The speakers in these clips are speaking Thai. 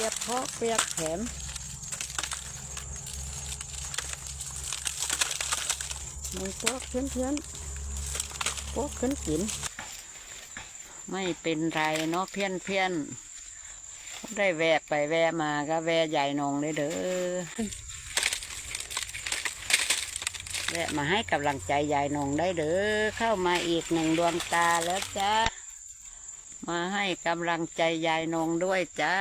เรียบเพาะเปียกแขมมึงพวกเพื่อนเพื่อนๆพวกขึ้นกิน ไม่เป็นไรเนาะเพี้ยนเพี้ยนได้แวะไปแวะมาก็แวะใหญ่นองเลยเด้อแวะมาให้กำลังใจยายนงได้เด้อเข้ามาอีกหนึ่งดวงตาแล้วจ้า มาให้กำลังใจยายนงด้วยจ้า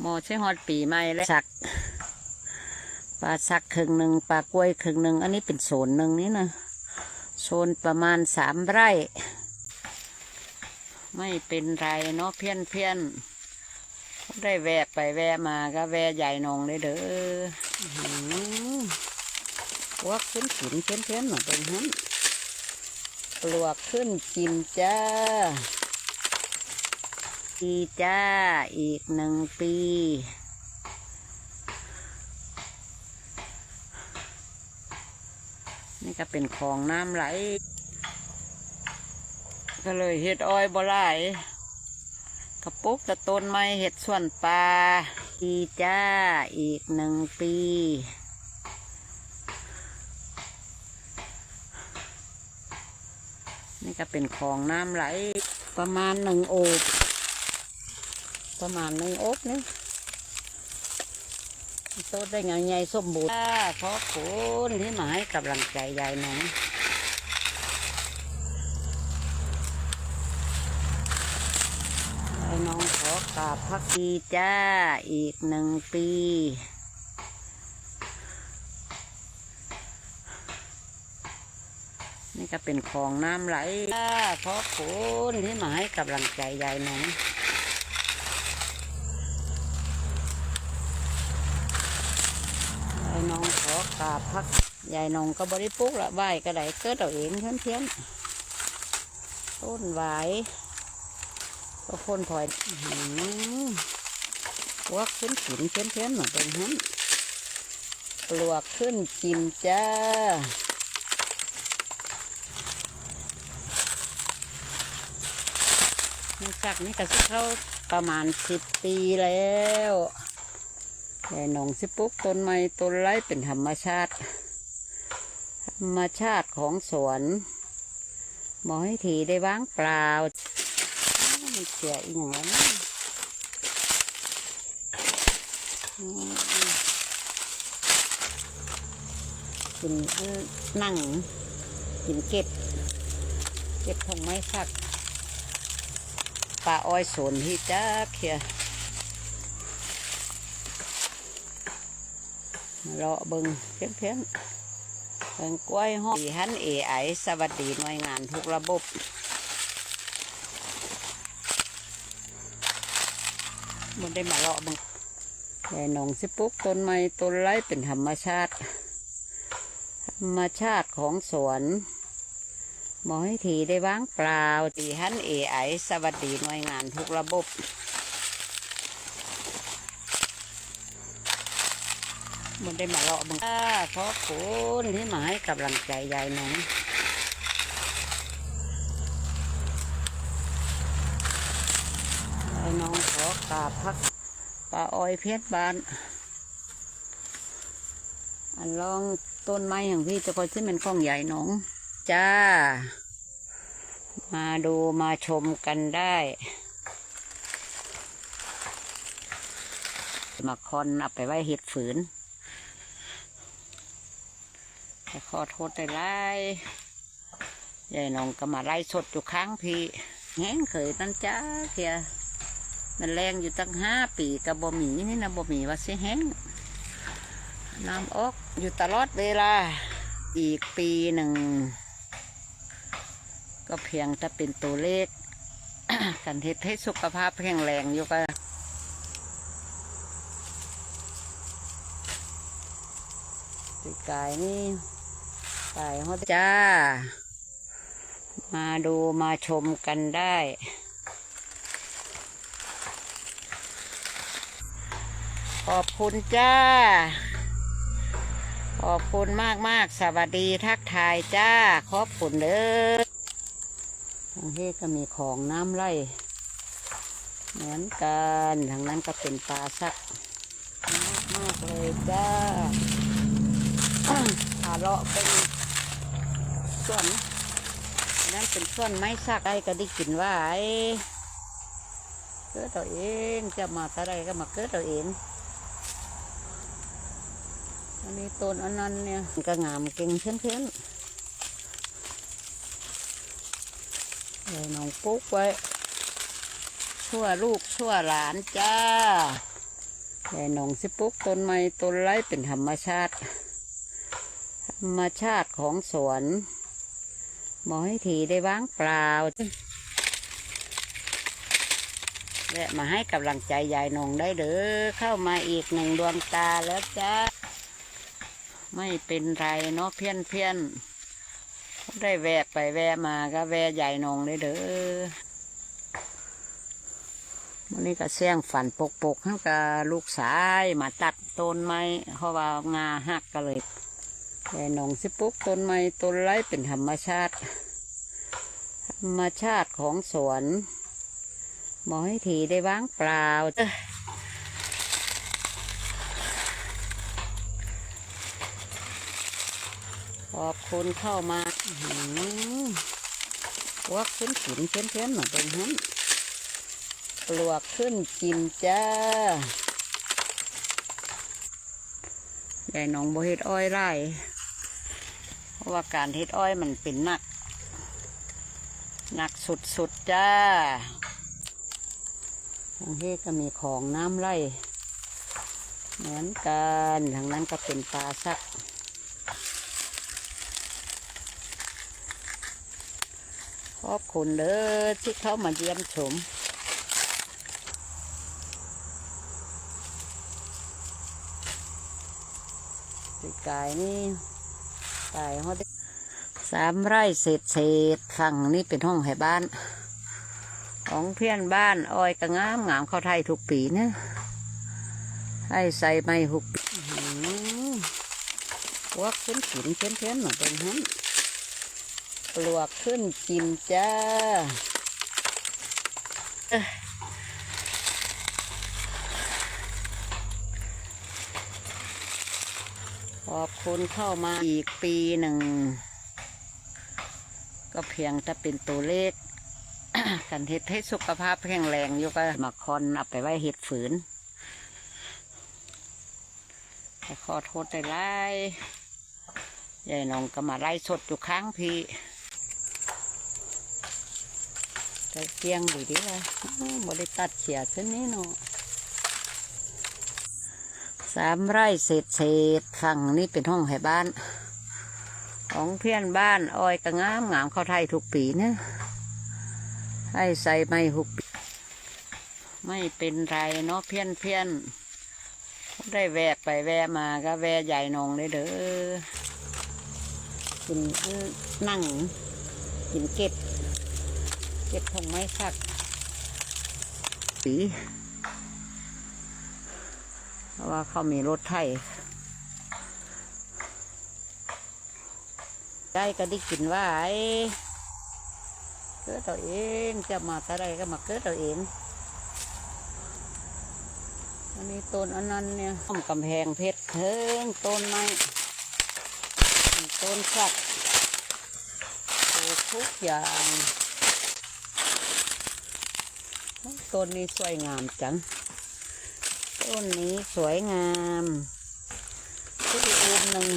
หมอใช้ฮอดปีใหม่แล้วสักปลาสักครึ่งหนึ่งปลากล้วยครึ่งหนึ่งอันนี้เป็นโซนหนึ่งนี่นะโซนประมาณสามไร่ ไม่เป็นไรเนาะเพี้ยนเพี้ยนๆได้แวะไปแวะมาก็แวะใหญ่นงเลยเด้ออื้อหือพวกขึ้นขินเพี้ยนเพี้ยนๆหน่อยเป็นฮันป ลวกขึ้นกินจ้าปีจ้า อีกหนึ่งปี นี่ก็เป็นของน้ำไหล ก็เลยเห็ดอ้อยบ่ไหลกระปุกกระต้นไม้เห็ดส่วนปลาปีจ้า อีกหนึ่งปี นี่ก็เป็นของน้ำไหล ประมาณหนึ่งโอบประมาณหนึ่งโอบนี่โตได้ไงไงสมบูรณ์ขอบคุณที่มาให้กำลังใจยายน้องยายน้องขอกราบพักดีจ้า อีกหนึ่งปี นี่ก็เป็นของน้ำไหลขอบคุณที่มาให้กำลังใจยายน้องยายน้องขอกราบพักยายน้องก็บริปุกละไหวก็ได้เกิดเอาเองเพื่อนเพื่อนต้นไหวก็พ่นถอยหือวักขึ้นกินเพื่อนเพื่อนหน่อยเป็นฮันปลวกขึ้นกินจ้า นี่จากนี้ก็สิเข้าประมาณสิบปีแล้วยายหนองสิปุ๊บต้นไม้ต้นไรเป็นธรรมชาติ ธรรมชาติของสวนหมอให้ทีได้ว่างเปล่าไม่เสียอีกอย่างนั้นอืมกินอันนั่งกินเก็บ เก็บของไม้สัก ปลาอ้อยสนที่จ้าเคียมาเลาะเบิงเพี้ยนเพี้ยนๆเบิงกล้วยห้องฮันเอไอสวัสดีหน่วยงานทุกระบบมันได้มาเลาะเบิงใหญ่หนองสิปุ๊บต้นไม้ต้นไรเป็นธรรมชาติ ธรรมชาติของสวน หมอให้ทีได้ว่างเปล่าตีฮันเอไอสวัสดีหน่วยงานทุกระบบมันได้มาเลาะบังอ่าขอบคุณที่มาให้กำลังใจยายน้องยายน้องขอกราบพักปลาอ้อยเพชรบานอันลองต้นไม้อย่างพี่จะคอยซึ่งเป็นของใหญ่น้อง จ้า มาดูมาชมกันได้ มาคอนเอาไปไว้เห็ดฝืนแต่ขอโทษได้ไล่ยายน้องก็มาไล่สดอยู่ข้างพี่แห้งเคยนั่นจ้าเทียมันแรงอยู่ตั้งห้าปีกับบหมีนี่นะบ่หมีว่าสิแห้งน้ำออกอยู่ตลอดเวลา อีกปีหนึ่ง ก็เพียงถ้าเป็นตัวเลขกันเฮ็ดให้สุขภาพแข็งแรงอยู่ก็ปีกายนี่กายฮอดจ้า มาดูมาชมกันได้ขอบคุณจ้า ขอบคุณมากมากๆสวัสดีทักทายจ้า ขอบคุณเด้อ ทางนี้ก็มีของน้ำไหลเหมือนกันทางนั้นก็เป็นปลาสักมากมากๆเลยจ้าขาเลาะเป็นส่วนนนั้นเป็นส่วนไม้สักได้ก็ได้กินว่าไว้เกิดตัวเองจะมาตะไรก็มาเกิดตัวเองอันนี้ต้นอันนั้นเนี่ยก็งามเก่งเพื่อนเพื่อนๆ เลยน้องปุ๊กไว้ ชั่วลูกชั่วหลานจ้าเลยน้องสิปุ๊กต้นไม้ต้นไรเป็นธรรมชาติ ธรรมชาติของสวนหมอให้ทีได้ว่างเปล่าและมาให้กำลังใจยายนงได้เด้อเข้ามาอีกหนึ่งดวงตาแล้วจ้า ไม่เป็นไรเนาะเพี้ยนเพี้ยน ได้แวะไปแวะมาก็แวะใหญ่นองเลยเด้อวันนี้ก็เสี่ยงฝันปกปกๆให้กับลูกสายมาตัดต้นไม้เพราะว่างาหักก็เลยใหญ่นงสิปลูกต้นไม้ต้นไรเป็นธรรมชาติ ธรรมชาติของสวนหมอให้ทีได้ว่างเปล่าขอบคุณเข้ามา วักขึ้นกินเพื่อนหน่อยเป็นฮันปลวกขึ้นกินจ้ายายน้องบเฮ็ดอ้อยไร่เพราะว่าการเฮ็ดอ้อยมันเป็นหนัก หนักสุดๆจ้าทางเฮ็ดก็มีของน้ำไหลเหมือนกันทางนั้นก็เป็นปลาสัก ขอบคุณเด้อที่เข้ามาเยี่ยมชมปีกายนี่กายเขาสามไร่เศษเศษฝั่งนี่เป็นห้องให้บ้าน ของเพื่อนบ้านอ้อยก็งามงามเข้าไทยทุกปีนะให้ใส่ไม่หุกปีอื้อหือวักขึ้นกินเพื่อนหน่อยเป็นฮัน ลวกขึ้นกินจ้าเอ้ยขอบคุณเข้ามาอีกปีหนึ่ง ก็เพียงแต่เป็นตัวเลขกันเฮ็ดให้สุขภาพแข็งแรงอยู่ก็มาคอนเอาไปไว้เห็ดฝืนขอโทษได้ไล่ยายน้องก็มาไล่สดอยู่ข้างพี่ ใส่เกียงดีดีเลยบริตัดเขียเส้นนี้เนาะสามไร่เศษเศษฝั่งนี่เป็นห้องให้บ้าน ของเพื่อนบ้านอ้อยก็งามงามเข้าไทยทุกปีนะให้ใส่ไม่หุกไม่เป็นไรเนาะเพี้ยนเพี้ยนได้แวะไปแวะมาก็แวะใหญ่นองเลยเด้อกินนนั่งกินเก็ด เก็บทงไม้สักปีเพราะว่าเขามีรถไถได้ก็ได้กินไว้เกิดตัวเองจะมาตะไรก็มาเกิดตัวเองอันนี้ต้นอันนั้นเนี่ยต้นกำแพงเพชรเทิงต้นไม้ต้นสักทุกอย่าง ต้นนี้สวยงามจัง ต้นนี้สวยงามทุกอูมหนึ่ง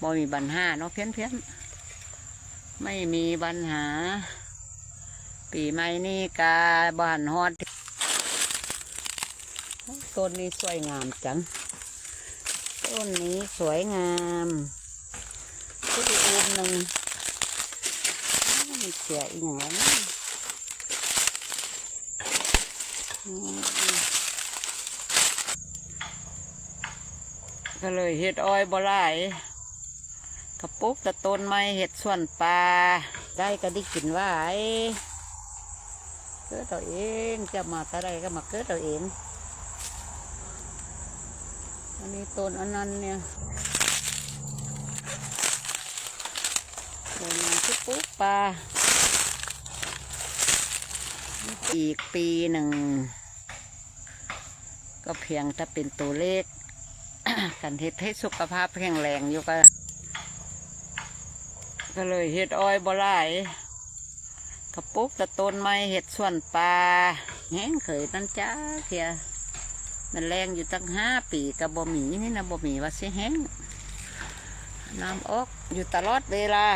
บ่มีปัญหาเนาะเพี้ยนเพี้ยนไม่มีปัญหา ปีใหม่นี่กาบ้านฮอดต้นนี้สวยงามจัง ต้นนี้สวยงามทุกอูมหนึ่งมันเสียอีกอย่างนะอืม ก็เลยเห็ดอ้อยบ่หลายกระปุกตะต้นไม้เห็ดส่วนปลาได้ก็ได้กินไว้เกิดตัวเองจะมาตะไรก็มาเกิดตัวเองอันนี้ต้นอันนั้นเนี่ยเป็นที่ปลูกปลาอีกปีหนึ่ง ก็เพียงถ้าเป็นตัวเลขกันเฮ็ดให้สุขภาพแข็งแรงอยู่ก็ ก็เลยเฮ็ดอ้อยบ่หลายกระปุกตะต้นไม้เฮ็ดส่วนปลาแห้งเคยนั่นจ้าเทียมันแรงอยู่ตั้งห้าปีกับบ่หมีนี่นะบ่หมีว่าสิแห้งน้ำออกอยู่ตลอดเวลา